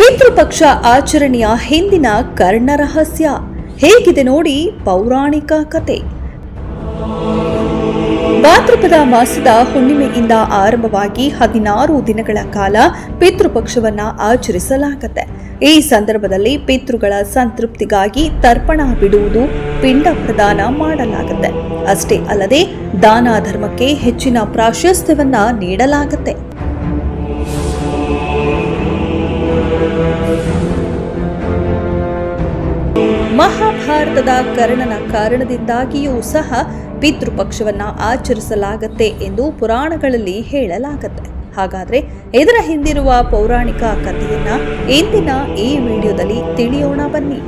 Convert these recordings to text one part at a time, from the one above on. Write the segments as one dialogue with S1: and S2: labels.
S1: ಪಿತೃಪಕ್ಷ ಆಚರಣೆಯ ಹಿಂದಿನ ಕರ್ಣ ರಹಸ್ಯ ಹೇಗಿದೆ ನೋಡಿ ಪೌರಾಣಿಕ ಕತೆ. ಭಾದ್ರಪದ ಮಾಸದ ಹುಣ್ಣಿಮೆಯಿಂದ ಆರಂಭವಾಗಿ ಹದಿನಾರು ದಿನಗಳ ಕಾಲ ಪಿತೃಪಕ್ಷವನ್ನ ಆಚರಿಸಲಾಗುತ್ತೆ. ಈ ಸಂದರ್ಭದಲ್ಲಿ ಪಿತೃಗಳ ಸಂತೃಪ್ತಿಗಾಗಿ ತರ್ಪಣ ಬಿಡುವುದು ಪಿಂಡ ಪ್ರದಾನ ಮಾಡಲಾಗುತ್ತೆ. ಅಷ್ಟೇ ಅಲ್ಲದೆ ದಾನ ಧರ್ಮಕ್ಕೆ ಹೆಚ್ಚಿನ ಪ್ರಾಶಸ್ತ್ಯವನ್ನ ನೀಡಲಾಗುತ್ತೆ. ಮಹಾಭಾರತದ ಕರ್ಣನ ಕಾರಣದಿಂದಾಗಿಯೂ ಸಹ ಪಿತೃಪಕ್ಷವನ್ನು ಆಚರಿಸಲಾಗತ್ತೆ ಎಂದು ಪುರಾಣಗಳಲ್ಲಿ ಹೇಳಲಾಗತ್ತೆ. ಹಾಗಾದ್ರೆ ಇದರ ಹಿಂದಿರುವ ಪೌರಾಣಿಕ ಕಥೆಯನ್ನ ಇಂದಿನ ಈ ವಿಡಿಯೋದಲ್ಲಿ ತಿಳಿಯೋಣ ಬನ್ನಿ.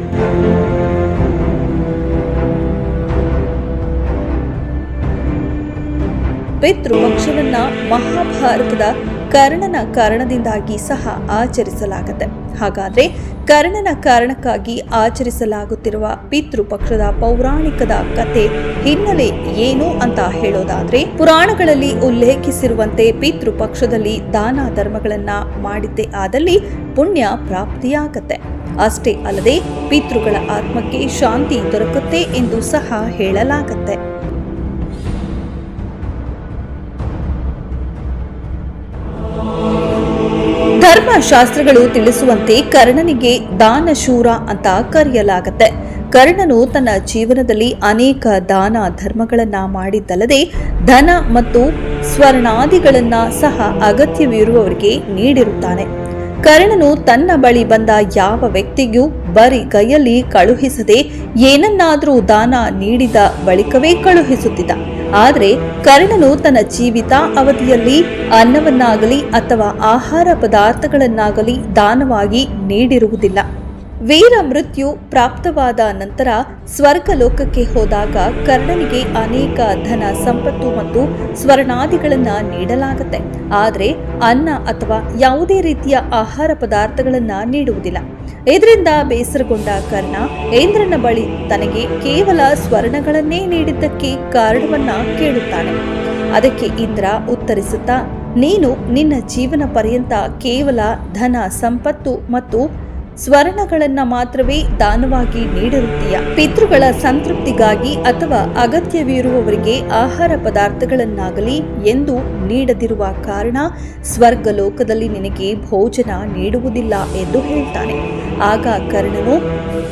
S1: ಪಿತೃಪಕ್ಷವನ್ನ ಮಹಾಭಾರತದ ಕರ್ಣನ ಕಾರಣದಿಂದಾಗಿ ಸಹ ಆಚರಿಸಲಾಗುತ್ತೆ. ಹಾಗಾದ್ರೆ ಕರ್ಣನ ಕಾರಣಕ್ಕಾಗಿ ಆಚರಿಸಲಾಗುತ್ತಿರುವ ಪಿತೃಪಕ್ಷದ ಪೌರಾಣಿಕದ ಕತೆ ಹಿನ್ನೆಲೆ ಏನು ಅಂತ ಹೇಳೋದಾದ್ರೆ, ಪುರಾಣಗಳಲ್ಲಿ ಉಲ್ಲೇಖಿಸಿರುವಂತೆ ಪಿತೃಪಕ್ಷದಲ್ಲಿ ದಾನ ಧರ್ಮಗಳನ್ನ ಮಾಡಿದ್ದೇ ಆದಲ್ಲಿ ಪುಣ್ಯ ಪ್ರಾಪ್ತಿಯಾಗತ್ತೆ. ಅಷ್ಟೇ ಅಲ್ಲದೆ ಪಿತೃಗಳ ಆತ್ಮಕ್ಕೆ ಶಾಂತಿ ದೊರಕುತ್ತೆ ಎಂದು ಸಹ ಹೇಳಲಾಗತ್ತೆ. ಧರ್ಮಶಾಸ್ತ್ರಗಳು ತಿಳಿಸುವಂತೆ ಕರ್ಣನಿಗೆ ದಾನಶೂರ ಅಂತ ಕರೆಯಲಾಗತ್ತೆ. ಕರ್ಣನು ತನ್ನ ಜೀವನದಲ್ಲಿ ಅನೇಕ ದಾನ ಧರ್ಮಗಳನ್ನ ಮಾಡಿದ್ದಲ್ಲದೆ ಧನ ಮತ್ತು ಸ್ವರ್ಣಾದಿಗಳನ್ನ ಸಹ ಅಗತ್ಯವಿರುವವರಿಗೆ ನೀಡಿರುತ್ತಾನೆ. ಕರ್ಣನು ತನ್ನ ಬಳಿ ಬಂದ ಯಾವ ವ್ಯಕ್ತಿಗೂ ಬರಿ ಕೈಯಲ್ಲಿ ಕಳುಹಿಸದೆ ಏನನ್ನಾದರೂ ದಾನ ನೀಡಿದ ಬಳಿಕವೇ ಕಳುಹಿಸುತ್ತಿದ್ದ. ಆದರೆ ಕರ್ಣನು ತನ್ನ ಜೀವಿತ ಅವಧಿಯಲ್ಲಿ ಅನ್ನವನ್ನಾಗಲಿ ಅಥವಾ ಆಹಾರ ಪದಾರ್ಥಗಳನ್ನಾಗಲಿ ದಾನವಾಗಿ ನೀಡಿರುವುದಿಲ್ಲ. ವೀರ ಮೃತ್ಯು ಪ್ರಾಪ್ತವಾದ ನಂತರ ಸ್ವರ್ಗ ಲೋಕಕ್ಕೆ ಹೋದಾಗ ಕರ್ಣನಿಗೆ ಅನೇಕ ಧನ ಸಂಪತ್ತು ಮತ್ತು ಸ್ವರ್ಣಾದಿಗಳನ್ನ ನೀಡಲಾಗುತ್ತೆ. ಆದರೆ ಅನ್ನ ಅಥವಾ ಯಾವುದೇ ರೀತಿಯ ಆಹಾರ ಪದಾರ್ಥಗಳನ್ನ ನೀಡುವುದಿಲ್ಲ. ಇದರಿಂದ ಬೇಸರಗೊಂಡ ಕರ್ಣ ಇಂದ್ರನ ಬಳಿ ತನಗೆ ಕೇವಲ ಸ್ವರ್ಣಗಳನ್ನೇ ನೀಡಿದ್ದಕ್ಕೆ ಕಾರಣವನ್ನ ಕೇಳುತ್ತಾನೆ ಅದಕ್ಕೆ ಇಂದ್ರ ಉತ್ತರಿಸುತ್ತಾ, ನೀನು ನಿನ್ನ ಜೀವನ ಪರ್ಯಂತ ಕೇವಲ ಧನ ಸಂಪತ್ತು ಮತ್ತು ಸ್ವರ್ಣಗಳನ್ನ ಮಾತ್ರವೇ ದಾನವಾಗಿ ನೀಡಿರುತ್ತೀಯ. ಪಿತೃಗಳ ಸಂತೃಪ್ತಿಗಾಗಿ ಅಥವಾ ಅಗತ್ಯವಿರುವವರಿಗೆ ಆಹಾರ ಪದಾರ್ಥಗಳನ್ನಾಗಲಿ ಎಂದು ನೀಡದಿರುವ ಕಾರಣ ಸ್ವರ್ಗ ಲೋಕದಲ್ಲಿ ನಿನಗೆ ಭೋಜನ ನೀಡುವುದಿಲ್ಲ ಎಂದು ಹೇಳ್ತಾನೆ. ಆಗ ಕರ್ಣನು,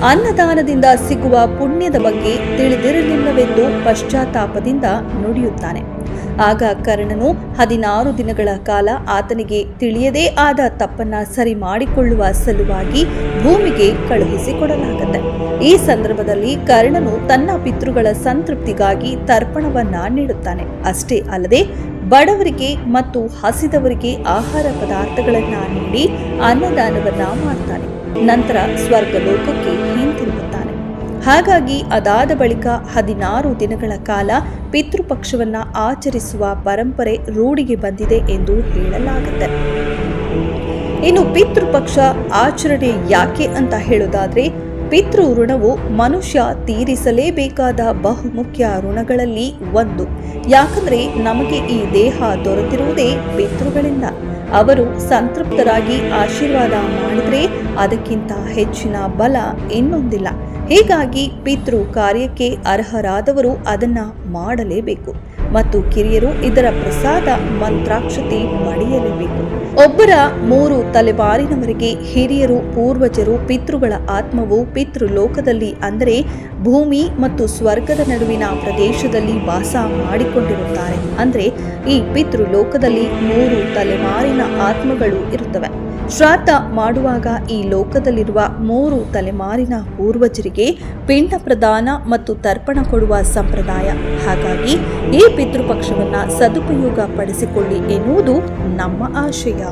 S1: ಅನ್ನದಾನದಿಂದ ಸಿಗುವ ಪುಣ್ಯದ ಬಗ್ಗೆ ತಿಳಿದಿರಲಿಲ್ಲವೆಂದು ಪಶ್ಚಾತ್ತಾಪದಿಂದ ನುಡಿಯುತ್ತಾನೆ. ಆಗ ಕರ್ಣನು ಹದಿನಾರು ದಿನಗಳ ಕಾಲ ಆತನಿಗೆ ತಿಳಿಯದೇ ಆದ ತಪ್ಪನ್ನ ಸರಿ ಮಾಡಿಕೊಳ್ಳುವ ಸಲುವಾಗಿ ಭೂಮಿಗೆ ಕಳುಹಿಸಿಕೊಡಲಾಗುತ್ತೆ ಈ ಸಂದರ್ಭದಲ್ಲಿ ಕರ್ಣನು ತನ್ನ ಪಿತೃಗಳ ಸಂತೃಪ್ತಿಗಾಗಿ ತರ್ಪಣವನ್ನ ನೀಡುತ್ತಾನೆ. ಅಷ್ಟೇ ಅಲ್ಲದೆ ಬಡವರಿಗೆ ಮತ್ತು ಹಸಿದವರಿಗೆ ಆಹಾರ ಪದಾರ್ಥಗಳನ್ನ ನೀಡಿ ಅನ್ನದಾನವನ್ನ ಮಾಡ್ತಾನೆ. ನಂತರ ಸ್ವರ್ಗ ಲೋಕಕ್ಕೆ ಹಿಂತಿರುಗುತ್ತಾನೆ. ಹಾಗಾಗಿ ಅದಾದ ಬಳಿಕ ಹದಿನಾರು ದಿನಗಳ ಕಾಲ ಪಿತೃಪಕ್ಷವನ್ನು ಆಚರಿಸುವ ಪರಂಪರೆ ರೂಢಿಗೆ ಬಂದಿದೆ ಎಂದು ಹೇಳಲಾಗುತ್ತೆ. ಇನ್ನು ಪಿತೃಪಕ್ಷ ಆಚರಣೆ ಯಾಕೆ ಅಂತ ಹೇಳೋದಾದ್ರೆ, ಪಿತೃ ಋಣವು ಮನುಷ್ಯ ತೀರಿಸಲೇಬೇಕಾದ ಬಹುಮುಖ್ಯ ಋಣಗಳಲ್ಲಿ ಒಂದು. ಯಾಕಂದ್ರೆ ನಮಗೆ ಈ ದೇಹ ದೊರೆತಿರುವುದೇ ಪಿತೃಗಳಿಂದ. ಅವರು ಸಂತೃಪ್ತರಾಗಿ ಆಶೀರ್ವಾದ ಮಾಡಿದರೆ ಅದಕ್ಕಿಂತ ಹೆಚ್ಚಿನ ಬಲ ಇನ್ನೊಂದಿಲ್ಲ. ಹೀಗಾಗಿ ಪಿತೃ ಕಾರ್ಯಕ್ಕೆ ಅರ್ಹರಾದವರು ಅದನ್ನು ಮಾಡಲೇಬೇಕು. ಮತ್ತು ಕಿರಿಯರು ಇದರ ಪ್ರಸಾದ ಮಂತ್ರಾಕ್ಷತೆ ಪಡೆಯಲೇಬೇಕು. ಒಬ್ಬರ ಮೂರು ತಲೆಬಾರಿನವರೆಗೆ ಹಿರಿಯರು, ಪೂರ್ವಜರು, ಪಿತೃಗಳ ಆತ್ಮವು ಪಿತೃಲೋಕದಲ್ಲಿ ಅಂದರೆ ಭೂಮಿ ಮತ್ತು ಸ್ವರ್ಗದ ನಡುವಿನ ಪ್ರದೇಶದಲ್ಲಿ ವಾಸ ಮಾಡಿಕೊಂಡಿರುತ್ತಾರೆ. ಅಂದರೆ ಈ ಪಿತೃಲೋಕದಲ್ಲಿ ಮೂರು ತಲೆಮಾರಿನ ಆತ್ಮಗಳು ಇರುತ್ತವೆ. ಶ್ರಾದ್ದ ಮಾಡುವಾಗ ಈ ಲೋಕದಲ್ಲಿರುವ ಮೂರು ತಲೆಮಾರಿನ ಪೂರ್ವಜರಿಗೆ ಪಿಂಡ ಪ್ರದಾನ ಮತ್ತು ತರ್ಪಣ ಕೊಡುವ ಸಂಪ್ರದಾಯ. ಹಾಗಾಗಿ ಈ ಪಿತೃಪಕ್ಷವನ್ನ ಸದುಪಯೋಗ ಪಡಿಸಿಕೊಳ್ಳಿ ಎನ್ನುವುದು ನಮ್ಮ ಆಶಯ.